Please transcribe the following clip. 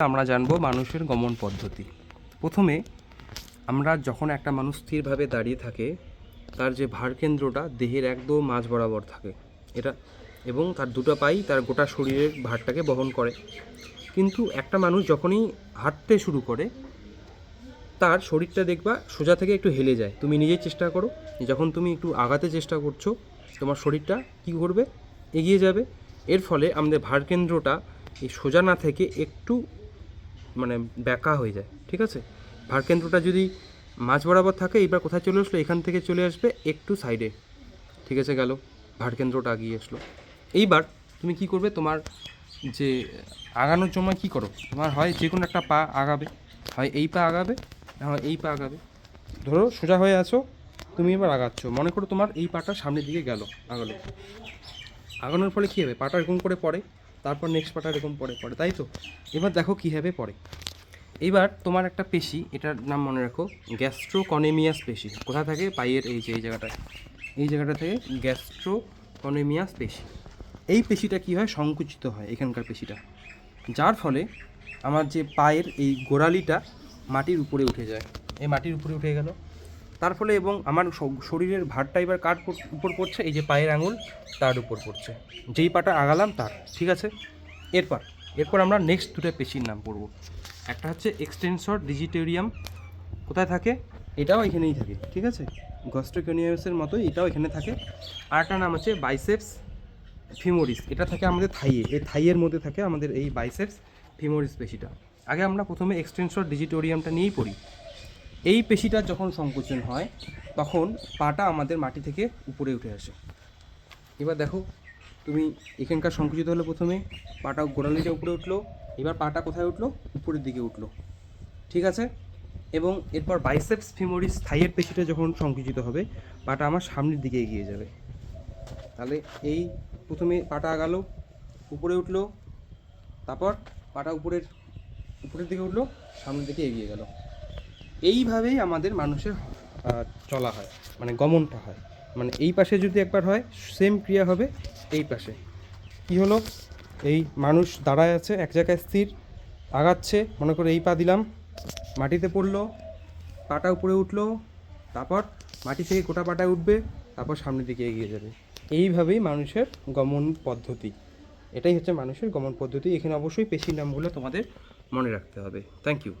আমরা জানব মানুষের গমন পদ্ধতি। প্রথমে, আমরা যখন একটা মানুষ স্থিরভাবে দাঁড়িয়ে থাকে, তার যে ভারকেন্দ্রটা দেহের একদম মাঝ বরাবর থাকে। এটা, এবং তার দুটো পাই তার গোটা শরীরের ভারটাকে বহন করে। কিন্তু একটা মানুষ যখনই হাঁটতে শুরু করে, তার শরীরটা দেখবা সোজা থেকে একটু হেলে যায়। তুমি নিজেই চেষ্টা করো, যখন তুমি একটু আগাতে চেষ্টা করছ, তোমার শরীরটা কী করবে? এগিয়ে যাবে। এর ফলে আমাদের ভারকেন্দ্রটা এই সোজা না থেকে একটু মানে ব্যাকা হয়ে যায়, ঠিক আছে? ভারকেন্দ্রটা যদি মাঝ বরাবর থাকে এবার কোথায় চলে আসলো? এখান থেকে চলে আসবে একটু সাইডে ঠিক আছে গেল? ভারকেন্দ্রটা আগিয়ে আসলো। এইবার তুমি কি করবে? তোমার যে আগানোর সময় কি করো? তোমার হয় যে কোনো একটা পা আগাবে, হয় এই পা আগাবে, না হয় এই পা আগাবে। ধরো সোজা হয়ে আছো, তুমি এবার আগাচ্ছ। মনে করো তোমার এই পাটা সামনের দিকে গেল, আগালো। আগানোর ফলে কী হবে? পাটা এরকম করে পড়ে তারপর নেক্সট পাটা এরকম পড়ে পড়ে তাই তো? এবার দেখো কীভাবে পড়ে এইবার তোমার একটা পেশি, এটার নাম মনে রাখো গ্যাস্ট্রোকনেমিয়াস পেশি। কোথা থাকে? পায়ের এই যে, এই জায়গাটায়। এই জায়গাটা থেকে গ্যাস্ট্রোকনেমিয়াস পেশি। এই পেশিটা কী হয়? সংকুচিত হয় এখানকার পেশিটা। যার ফলে আমার যে পায়ের এই গোড়ালিটা মাটির উপরে উঠে যায়। এই মাটির উপরে উঠে গেল। তার ফলে এবং আমার শরীরের ভারটা এবার কার উপর পড়ছে? এই যে পায়ের আঙুল, তার উপর পড়ছে। যেই পাটা আগালাম, তার। ঠিক আছে? এরপর এরপর আমরা নেক্সট দুটো পেশির নাম পড়ব। একটা হচ্ছে এক্সটেনসর ডিজিটেরিয়াম কোথায় থাকে? এটাও এখানেই থাকে। ঠিক আছে? গস্ট্রোকেনিয়াসের মতোই এটাও এখানে থাকে। আর একটা নাম হচ্ছে বাইসেপস ফিমোরিস এটা থাকে আমাদের থাইয়ে। এই থাইয়ের মধ্যে থাকে আমাদের এই বাইসেপস ফিমোরিস পেশিটা। আগে আমরা প্রথমে এক্সটেনসর ডিজিটোরিয়ামটা নিয়েই পড়ি। এই পেশিটা যখন সংকোচন হয়, তখন পাটা আমাদের মাটি থেকে উপরে উঠে আসে। এবার দেখো, তুমি এখানকার সংকুচিত হলো প্রথমে পাটা গোড়ালিটা উপরে উঠল, এবার পাটা কোথায় উঠল? উপরের দিকে উঠল। ঠিক আছে? এবং এরপর বাইসেপস ফিমোরিস থাইয়ের পেশিটা যখন সংকুচিত হবে, পাটা আমার সামনের দিকে এগিয়ে যাবে। তাহলে এই প্রথমে পাটা আগালো, উপরে উঠল, তারপর পাটা উপরের উপরের দিকে উঠল, সামনের দিকে এগিয়ে গেল। এইভাবেই আমাদের মানুষের চলা হয় মানে গমনটা হয়। মানে এই পাশে যদি একবার হয় সেম ক্রিয়া হবে এই পাশে। কি হলো? এই মানুষ দাঁড়ায় আছে, এক জায়গায় স্থির, আগাচ্ছে, মনে করে এই পা দিলাম, মাটিতে পড়ল, পাটা উপরে উঠল, তারপর মাটি থেকে গোটা পাটায় উঠবে, তারপর সামনের দিকে এগিয়ে যাবে। এইভাবেই মানুষের গমন পদ্ধতি। এটাই হচ্ছে মানুষের গমন পদ্ধতি। এখানে অবশ্যই পেশির নামগুলো তোমাদের মনে রাখতে হবে। Thank you